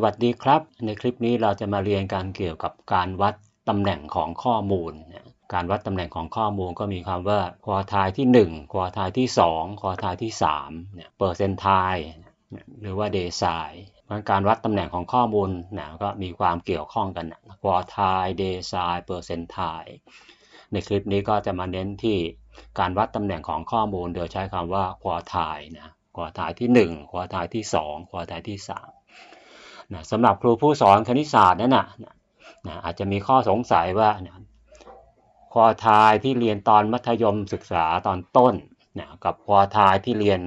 สวัสดีครับ ในคลิปนี้เราจะมาเรียนการเกี่ยวกับการวัดตำแหน่งของข้อมูล การวัดตำแหน่งของข้อมูลก็มีคำว่าควอทายที่ 1 ควอทายที่ 2 ควอทายที่3เนี่ยเปอร์เซนต์ไทหรือว่าเดซายการวัดตำแหน่งของข้อมูลนะก็มีความเกี่ยวข้องกันควอทายเดซายเปอร์เซนต์ไทในคลิปนี้ก็จะมาเน้นที่การวัดตำแหน่งของข้อมูล โดยใช้คำว่าควอทายนะควอทายที่ 1 ควอทายที่ 2 ควอทายที่ 3 นะสำหรับครูผู้สอนคณิตศาสตร์นั่นนะนะอาจจะมีข้อสงสัยว่านะควอทายที่เรียนตอนมัธยมศึกษาตอนต้นนะกับควอทายที่เรียน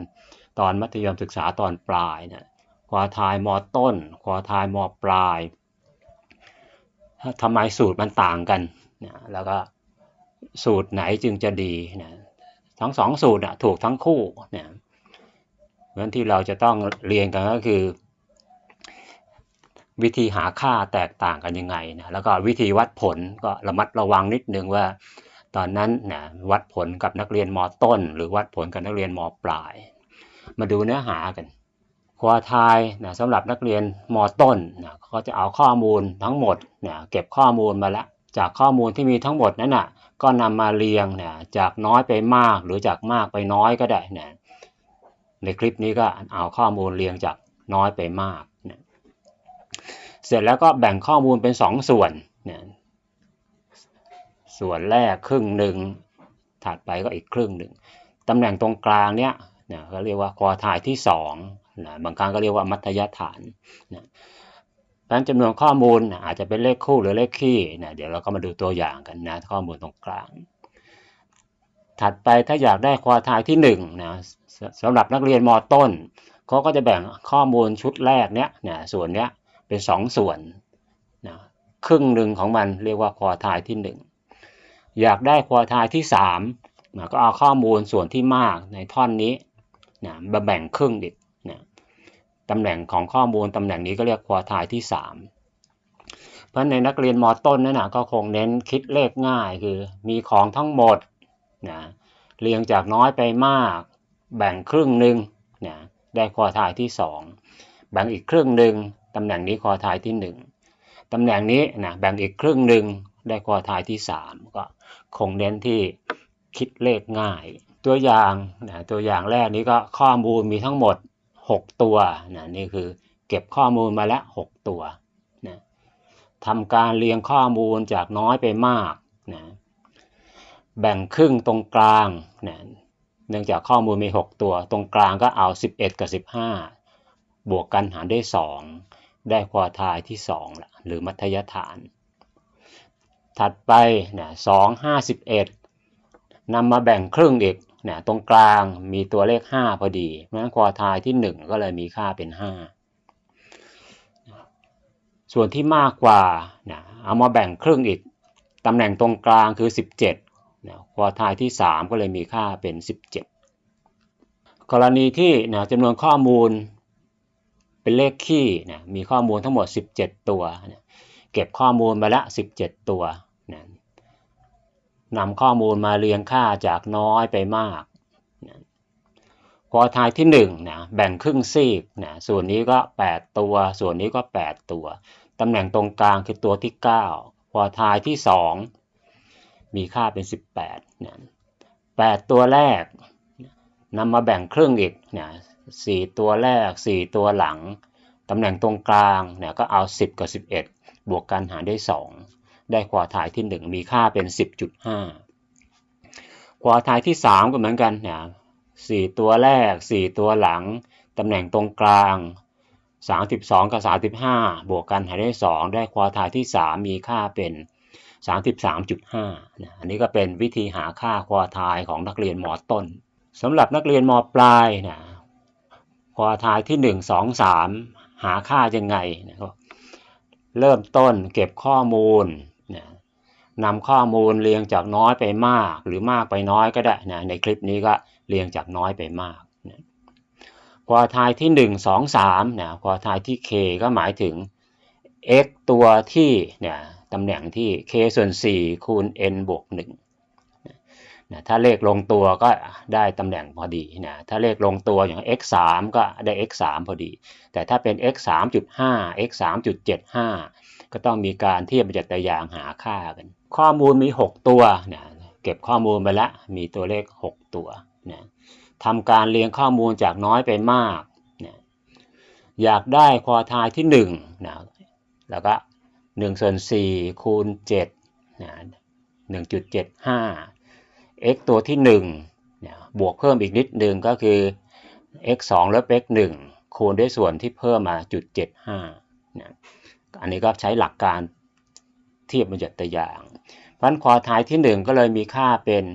ตอนมัธยมศึกษาตอนปลายนะควอทายมต้น ควอทายมปลายทำไมสูตรมันต่างกันนะแล้วก็สูตรไหนจึงจะดีนะทั้งสองสูตรนะถูกทั้งคู่นะเพราะฉะนั้นที่เราจะต้องเรียนกันก็คือ วิธีหาค่าแตกต่างกันยังไงนะแล้วก็วิธีวัดผลก็ระมัดระวังนิดนึงว่า ตอนนั้นนะวัดผลกับนักเรียนมต้น หรือวัดผลกับนักเรียนมปลาย มาดูเนื้อหากันควอทายนะสำหรับนักเรียนมต้นนะเขาจะเอาข้อมูลทั้งหมดนะเก็บข้อมูลมาแล้วจากข้อมูลที่มีทั้งหมดนั้นนะก็นำมาเรียงนะจากน้อยไปมากหรือจากมากไปน้อยก็ได้นะในคลิปนี้ก็เอาข้อมูลเรียงจากน้อยไปมาก สร็จแล้วก็แบ่งข้อมูลเป็น 2 ส่วนเนี่ยส่วนแรกครึ่งหนึ่งถัดไปก็อีกครึ่งหนึ่งตำแหน่งตรงกลางเนี้ยเนี่ยเขาเรียกว่าควอทายที่2นะบางครั้งก็เรียกว่ามัธยฐานนะดังนั้นจำนวนข้อมูลอาจจะเป็นเลขคู่หรือเลขคี่นะเดี๋ยวเราก็มาดูตัวอย่างกันนะข้อมูลตรงกลาง ถัดไปถ้าอยากได้ควอทายที่1นะสำหรับนักเรียนมต้นเขาก็จะแบ่งข้อมูลชุดแรกเนี้ยนะส่วนเนี้ย เป็นสองส่วนนะครึ่งหนึ่งของมันเรียกว่าควอทายที่1อยากได้ควอทายที่3นะก็เอาข้อมูลส่วนที่มากในท่อนนี้นะมาแบ่งครึ่งอีกนะตำแหน่งของข้อมูลตำแหน่งนี้ก็เรียกควอทายที่3เพราะในนักเรียนมต้นนั่นนะก็คงเน้นคิดเลขง่ายคือมีของทั้งหมดนะเรียงจากน้อยไปมากแบ่งครึ่งหนึ่งนะได้ควอทายที่ 2 แบ่งอีกครึ่งหนึ่ง ตำแหน่งนี้คอทายที่ 1ตำแหน่งนี้นะแบ่งอีกครึ่งหนึ่งได้คอทายที่ 3 ก็คงเน้นที่คิดเลขง่าย ตัวอย่างนะตัวอย่างแรกนี้ก็ข้อมูลมีทั้งหมด 6 ตัวนะนี่คือเก็บข้อมูลมาแล้ว 6 ตัวนะทำการเรียงข้อมูลจากน้อยไปมากนะแบ่งครึ่งตรงกลางนะเนื่องจากข้อมูลมี 6 ตัว ตรงกลางก็เอา 11 กับ 15 บวกกันหารได้2 ได้ควอทายที่2ละหรือมัธยฐาน ถัดไปนะสองห้าสิบเอ็ดนำมาแบ่งครึ่งอีกนะตรงกลางมีตัวเลข 5 พอดีเพราะฉะนั้นควอทายที่ 1 ก็เลยมีค่าเป็น 5 ส่วนที่มากกว่านะเอามาแบ่งครึ่งอีก ตำแหน่งตรงกลางคือ 17นะควอทายที่ 3 ก็เลยมีค่าเป็น 17 กรณีที่นะจำนวนข้อมูล เป็นเลขคี่นะมีข้อมูลทั้งหมด 17 ตัวนะเก็บข้อมูลมาละ 17 ตัวนะนำข้อมูลมาเรียงค่าจากน้อยไปมากนะควอทายที่1นะแบ่งครึ่งซีกนะส่วนนี้ก็ 8 ตัว ส่วนนี้ก็ 8 ตัวตำแหน่งตรงกลางคือตัวที่ 9ควอทายที่ 2 มีค่าเป็น 18นะ8ตัวแรกนำมาแบ่งครึ่งอีกนะ สี่ตัวแรก 4 ตัวหลัง ตำแหน่งตรงกลางเนี่ยก็เอา 10 กับ 11 บวกกันหารได้2ได้ควอทายที่ 1 มีค่าเป็น 10.5 ควอทายที่ 3 ก็เหมือนกันเนี่ยสี่ตัวแรก 4 ตัวหลัง ตำแหน่งตรงกลาง 32 กับ 35 บวกกันหารได้2ได้ควอทายที่ 3 มีค่าเป็น33.5นะอันนี้ก็เป็นวิธีหาค่าควอทายของนักเรียนมต้นสำหรับนักเรียนมปลายนะ ควอทายที่ 1 2 3 หาค่ายังไงนะครับเริ่มต้นเก็บข้อมูลนะนำข้อมูลเรียงจากน้อยไปมากหรือมากไปน้อยก็ได้นะในคลิปนี้ก็เรียงจากน้อยไปมากนะควอทายที่ 1 2 3นะควอทายที่ k ก็หมายถึง x ตัวที่เนี่ยตำแหน่งที่ k ส่วน 4 คูณ n บวก1 นะถ้าเลขลงตัวก็ได้ตำแหน่งพอดีนะถ้าเลขลงตัวอย่าง x 3ก็ได้ x 3พอดี แต่ถ้าเป็น x 3.5 x 3.75 ก็ต้องมีการเทียบประจักษ์ยางหาค่ากัน ข้อมูลมี 6 ตัวนะเก็บข้อมูลไปแล้วมีตัวเลข 6 ตัวนะทำการเรียงข้อมูลจากน้อยไปมากนะอยากได้ควอทายที่1นะแล้วก็1ส่วน4คูณ7นะ1.75 x ตัวที่1นะบวกเพิ่มอีกนิดนึงก็คือ x 2ลบ x 1คูณด้วยส่วนที่เพิ่มมาจุด75นะอันนี้ก็ใช้หลักการเทียบบัญญัติอย่างพันควอทายที่ 1 ก็เลยมีค่าเป็น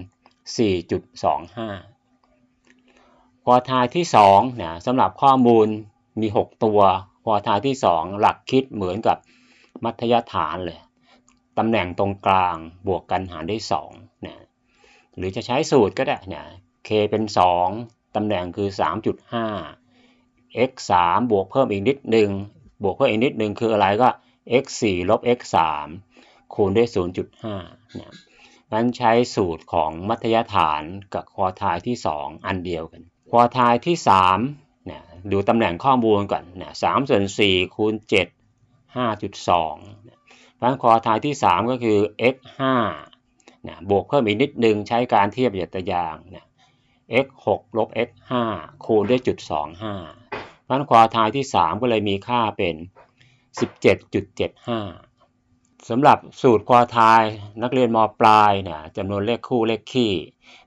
4.25 ควอทายที่2นะสำหรับข้อมูลมี 6 ตัว ควอทายที่ 2 หลักคิดเหมือนกับมัธยฐานเลยตำแหน่งตรงกลางบวกกันหารด้วย 2 หรือจะใช้สูตรก็ได้นะ k เป็น 2 ตำแหน่งคือ 3.5 x 3บวกเพิ่มอีกนิดหนึ่งบวกเพิ่มอีกนิดหนึ่งคืออะไรก็ x 4ลบ x 3คูณด้วย 0.5นะนั้นใช้สูตรของมัธยฐานกับควอทายที่ 2 อันเดียวกัน ควอทายที่3นะดูตำแหน่งข้อมูลก่อนนะ3ส่วน4คูณ7 5.2นะพราะควอทายที่ 3 ก็คือ x 5 นะบวกเพิ่มอีกนิดนึงใช้การเทียบเหยียดตะยางนะ x 6ลบ x 5คูณด้วยจุด25เพราะควอทายที่ 3 ก็เลยมีค่าเป็น 17.75สำหรับสูตรควอทายนักเรียนมปลายเนี่ยจำนวนเลขคู่เลขคี่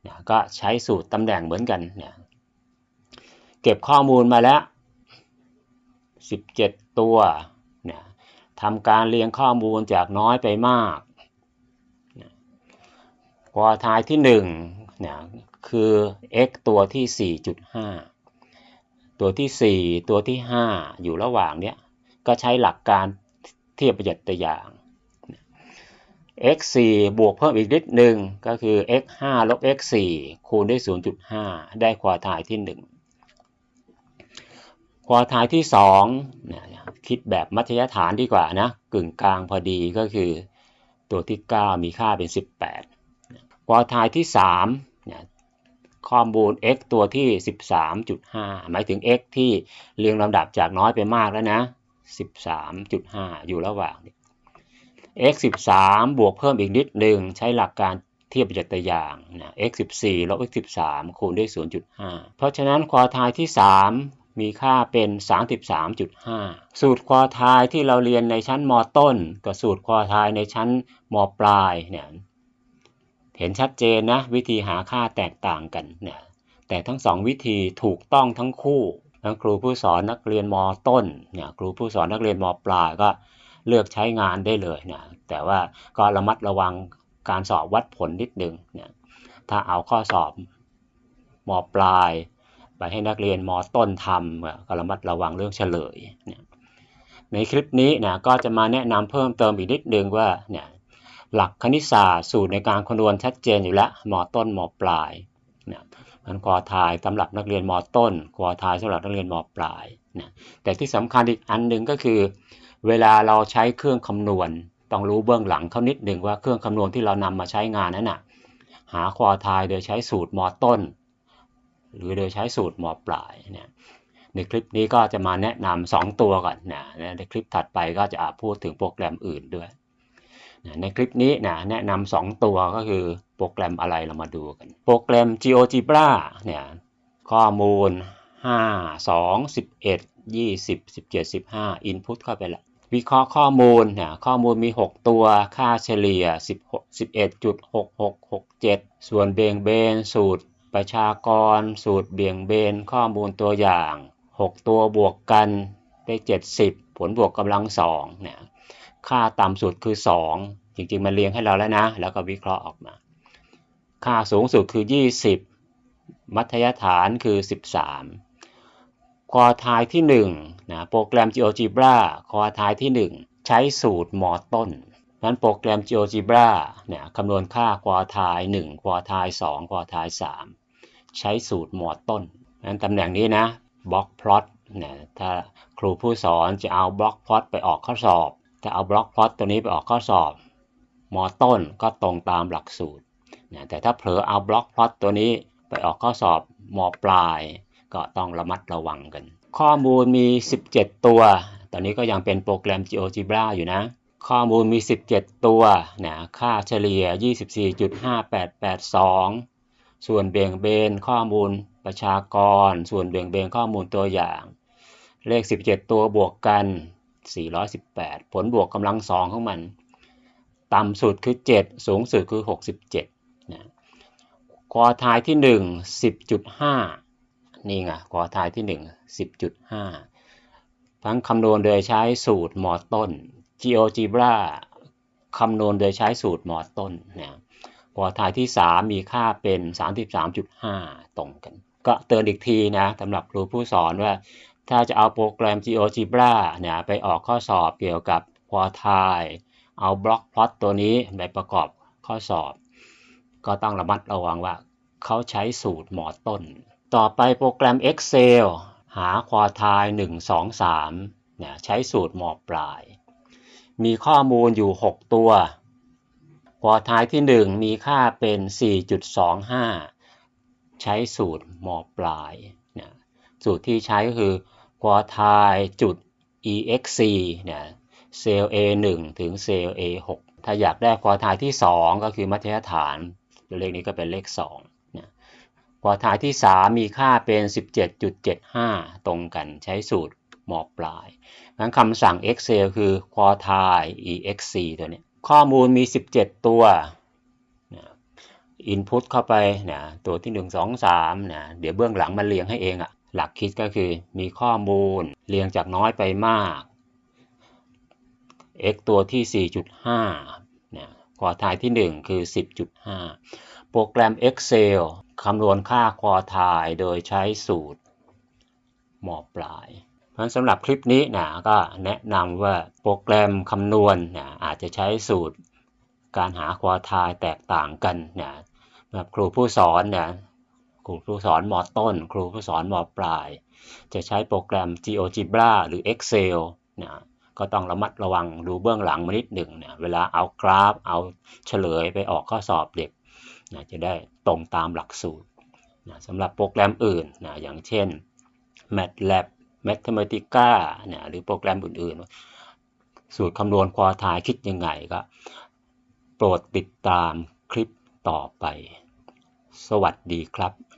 นะก็ใช้สูตรตำแหน่งเหมือนกันเนี่ยเก็บข้อมูลมาแล้ว 17 ตัวนี่ยทำการเรียงข้อมูลจากน้อยไปมาก วอทายที่1เนี่ยคือ x ตัวที่ 4.5 ตัวที่ 4 ตัวที่ 5 อยู่ระหว่างเนี้ยก็ใช้หลักการเทียบประหยัดตัวอย่าง x 4บวกเพิ่มอีกนิดหนึ่งก็คือ x 5ลบ x 4คูณด้วย 0.5 ได้ควอทายที่ 1 ควอทายที่2นะคิดแบบมัธยฐานดีกว่านะ กึ่งกลางพอดีก็คือ ตัวที่ 9 มีค่าเป็น 18 ควอทายที่3เนี่ยข้อมูล x ตัวที่ 13.5 หมายถึง x ที่เรียงลำดับจากน้อยไปมากแล้วนะ 13.5 อยู่ระหว่าง x 13 บวกเพิ่มอีกนิดหนึ่งใช้หลักการเทียบประจัตอย่างนะ x 14ลบ x 13คูณด้วย 0.5 เพราะฉะนั้นควอทายที่ 3 มีค่าเป็น 33.5 สูตรควอทายที่เราเรียนในชั้นมต้น กับสูตรควอทายในชั้นมปลายเนี่ย เห็นชัดเจนนะวิธีหาค่าแตกต่างกันเนี่ยแต่ทั้งสองวิธีถูกต้องทั้งคู่ทั้งครูผู้สอนนักเรียนมต้นเนี่ยครูผู้สอนนักเรียนมปลายก็เลือกใช้งานได้เลยเนะแต่ว่าก็ระมัดระวังการสอบวัดผลนิดนึงเนี่ยถ้าเอาข้อสอบมปลาย ไปให้นักเรียนมต้นทำก็ระมัดระวังเรื่องเฉลยเนี่ยในคลิปนี้นะก็จะมาแนะนำเพิ่มเติมอีกนิดนึงว่าเนี่ย หลักคณิตศาสตร์สูตรในการคำนวณชัดเจนอยู่แล้วมต้นมปลายนะมันควอทายสำหรับนักเรียนมต้นควอทายสำหรับนักเรียนมปลายนะแต่ที่สำคัญอีกอันหนึ่งก็คือ เวลาเราใช้เครื่องคำนวณ ต้องรู้เบื้องหลังเขานิดหนึ่งว่าเครื่องคำนวณที่เรานำมาใช้งานนั้นนะหาควอทายโดยใช้สูตรมต้น หรือโดยใช้สูตรมปลายเนี่ยในคลิปนี้ก็จะมาแนะนำ2ตัวก่อนนะในคลิปถัดไปก็จะพูดถึงโปรแกรมอื่นด้วย ในคลิปนี้นะแนะนำ2ตัวก็คือโปรแกรมอะไรเรามาดูกัน โปรแกรม GeoGebra เนี่ยข้อมูล 5 2 11 20 17 15 Input เข้าไปล้ววิเคราะห์ข้อมูลเนี่ยข้อมูลมี 6 ตัวค่าเฉลี่ย 16 11.6667 ส่วนเบี่ยงเบนสูตรประชากร สูตรเบี่ยงเบนข้อมูลตัวอย่าง 6 ตัวบวกกันได้ 70 ผลบวกกำลัง2เนี่ย ค่าต่ำสุดคือ 2 จริงๆ มันเรียงให้เราแล้วนะ แล้วก็วิเคราะห์ออกมา ค่าสูงสุดคือ 20 มัธยฐานคือ 13ควอทายที่1นะโปรแกรม GeoGebra ควอทายที่ 1 ใช้สูตรมอต้นนั้นโปรแกรม GeoGebra เนี่ยคำนวณค่าควอทาย1ควอทาย2ควอทาย3 ใช้สูตรมอต้นนั้นตำแหน่งนี้นะบล็อกพลอตเนี่ยถ้าครูผู้สอนจะเอาบล็อกพลอตไปออกข้อสอบ ถ้าเอาบล็อกพลอตตัวนี้ไปออกข้อสอบมอต้นก็ตรงตามหลักสูตรนะแต่ถ้าเผลอเอาบล็อกพลอตตัวนี้ไปออกข้อสอบมปลาย ก็ต้องระมัดระวังกัน ข้อมูลมี 17 ตัว ตอนนี้ก็ยังเป็นโปรแกรม GeoGebra อยู่นะ ข้อมูลมี 17 ตัวนะค่าเฉลี่ย 24.5882 ส่วนเบี่ยงเบนข้อมูลประชากร ส่วนเบี่ยงเบนข้อมูลตัวอย่าง เลข 17 ตัวบวกกัน 418 ผลบวกกำลังสองของมัน ต่ำสุดคือ 7 สูงสุดคือ 67นะควอทายที่ 1 10.5 นี่ไงควอทายที่ 1 10.5 ทั้งคำนวณโดยใช้สูตรมอต้น GeoGebra คำนวณโดยใช้สูตรมอต้นนะควอทายที่ 3 มีค่าเป็น 33.5 ตรงกัน ก็เตือนอีกทีนะสำหรับครูผู้สอนว่า ถ้าจะเอาโปรแกรม GeoGebra เนี่ยไปออกข้อสอบเกี่ยวกับควอทเอาบล็อกพลอตตัวนี้ไปประกอบข้อสอบ ก็ต้องระมัดระวังว่าเขาใช้สูตรหมอต้น ต่อไปโปรแกรม Excel หาควอทาย1 2 3เนี่ยใช้สูตรหมอปลาย มีข้อมูลอยู่ 6 ตัวควอทที่ 1 มีค่าเป็น 4.25 ใช้สูตรหมอปลายเนี่ยสูตรที่ใช้ก็คือ ควอทายจุด exc เนี่ยเซลล์ A1 ถึงเซลล์ A6 ถ้าอยากได้ควอทายที่ 2 ก็คือมัธยฐาน เลขนี้ก็เป็นเลข2นะควอทายที่ 3 มีค่าเป็น 17.75 ตรงกันใช้สูตรหมอปลายงั้นคำสั่ง Excel คือควอทาย exc ตัวนี้ข้อมูลมี 17 ตัวนะอินพุตเข้าไปนะตัวที่ 1 2 3นะเดี๋ยวเบื้องหลังมันเรียงให้เองอะ หลักคิดก็คือมีข้อมูลเรียงจากน้อยไปมาก x ตัวที่ 4.5เนี่ยควอทายที่ 1 คือ 10.5 โปรแกรม Excel คำนวณค่าควอทายโดยใช้สูตรหมอปลาย เพราะฉะนั้นสำหรับคลิปนี้นะก็แนะนำว่าโปรแกรมคำนวณนะอาจจะใช้สูตรการหาควอทายแตกต่างกันนะแบบครูผู้สอนนะ รูผู้สอนมอต้น ครูผู้สอนมอปลาย จะใช้โปรแกรม GeoGebra หรือ Excel นะก็ต้องระมัดระวังดูเบื้องหลังมานิดหนึ่งเนะเวลาเอากราฟเอาเฉลยไปออกข้อสอบเด็กนะจะได้ตรงตามหลักสูตรนะสำหรับโปรแกรมอื่นนะอย่างเช่น MATLAB Mathematica นะหรือโปรแกรมอื่นๆ สูตรคำนวณควอทายคิดยังไงก็ โปรดติดตามคลิปต่อไป สวัสดีครับ